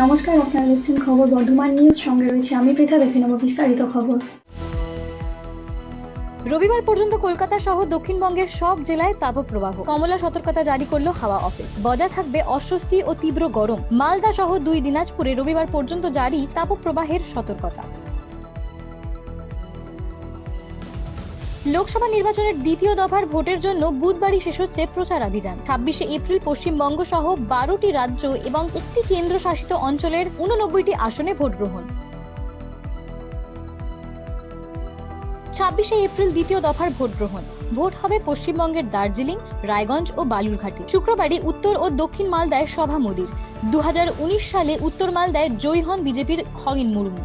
নমস্কার, আপনারা দেখছেন খবর বর্ধমান নিউজ। সঙ্গে রয়েছে আমি পৃথা, দেখে নেব বিস্তারিত খবর। রবিবার পর্যন্ত কলকাতা সহ দক্ষিণবঙ্গের সব জেলায় তাপপ্রবাহ। কমলা সতর্কতা জারি করল হাওয়া অফিস। বজায় থাকবে অস্বস্তি ও তীব্র গরম। মালদা সহ দুই দিনাজপুরে রবিবার পর্যন্ত জারি তাপপ্রবাহের সতর্কতা। লোকসভা নির্বাচনের দ্বিতীয় দফার ভোটের জন্য বুধবারই শেষ হচ্ছে প্রচার অভিযান ছাব্বিশে এপ্রিল পশ্চিমবঙ্গ সহ বারোটি রাজ্য এবং একটি কেন্দ্রশাসিত অঞ্চলের উননব্বইটি আসনে ভোট গ্রহণ। ছাব্বিশে এপ্রিল দ্বিতীয় দফার ভোট গ্রহণ। ভোট হবে পশ্চিমবঙ্গের দার্জিলিং, রায়গঞ্জ ও বালুরঘাটে। শুক্রবারই উত্তর ও দক্ষিণ মালদায় সভা মোদির। দু সালে উত্তর মালদায় জয়ী হন বিজেপির খগিন মুর্মু।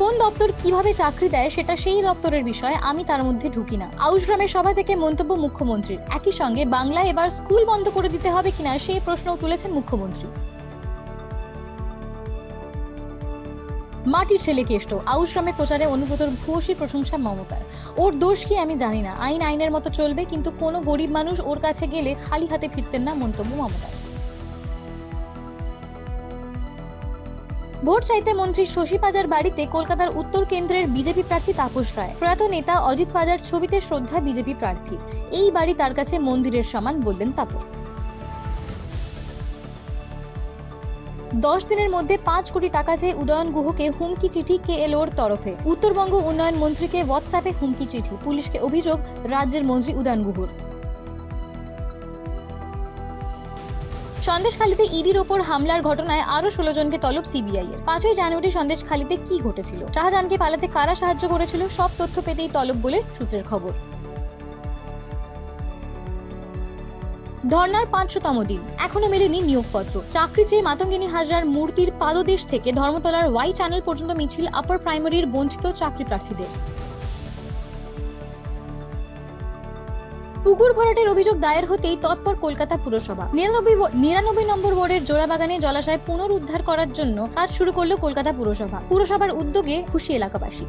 কোন দপ্তর কীভাবে চাকরি দেয় সেটা সেই দপ্তরের বিষয় আমি তার মধ্যে ঢুকি না। আউশগ্রামের সভা থেকে মন্তব্য মুখ্যমন্ত্রীর। একই সঙ্গে বাংলায় এবার স্কুল বন্ধ করে দিতে হবে কিনা সেই প্রশ্নও তুলেছেন মুখ্যমন্ত্রী। মাটির ছেলে কেষ্ট। আউশগ্রামে প্রচারে অনুব্রতর ভূয়সী প্রশংসা মমতার। ওর দোষ কি আমি জানি না। আইন আইনের মতো চলবে, কিন্তু কোনো গরিব মানুষ ওর কাছে গেলে খালি হাতে ফিরতেন না মন্তব্য মমতার। ভোট চাইতে মন্ত্রী শশী পাজার বাড়িতে কলকাতার উত্তর কেন্দ্রের বিজেপি প্রার্থী তাপস রায়। প্রয়াত নেতা অজিত পাজার ছবিতে শ্রদ্ধা বিজেপি প্রার্থী। এই বাড়ি তার কাছে মন্দিরের সমান বললেন তাপস। দশ দিনের মধ্যে পাঁচ কোটি টাকা চেয়ে উদয়ন গুহকে হুমকি চিঠি কে এল ওর তরফে। উত্তরবঙ্গ উন্নয়ন মন্ত্রীকে হোয়াটসঅ্যাপে হুমকি চিঠি। পুলিশকে অভিযোগ, রাজ্যের মন্ত্রী উদয়ন গুহর। সন্দেশখালীতে ইডির ওপর হামলার ঘটনায় আরও ষোলো জনকে তলব সিবিআই এর। পাঁচই জানুয়ারি সন্দেশখালীতে কি ঘটেছিল? শাহজাহানকে পালাতে কারা সাহায্য করেছিল? সব তথ্য পেতেই তলব বলে সূত্রের খবর। ধর্নার পাঁচশোতম দিন। এখনও মেলেনি নিয়োগপত্র। চাকরি চেয়ে মাতঙ্গিনী হাজরার মূর্তির পাদদেশ থেকে ধর্মতলার ওয়াই চ্যানেল পর্যন্ত মিছিল আপার প্রাইমারির বঞ্চিত চাকরি প্রার্থীদের পুকুর ভরাটের অভিযোগ দায়ের হতেই তৎপর কলকাতা পুরসভা। নিরানব্বই নিরানব্বই নম্বর ওয়ার্ডের জোড়াবাগানে জলাশয় পুনরুদ্ধার করার জন্য কাজ শুরু করল কলকাতা পুরসভা। পুরসভার উদ্যোগে খুশি এলাকাবাসী।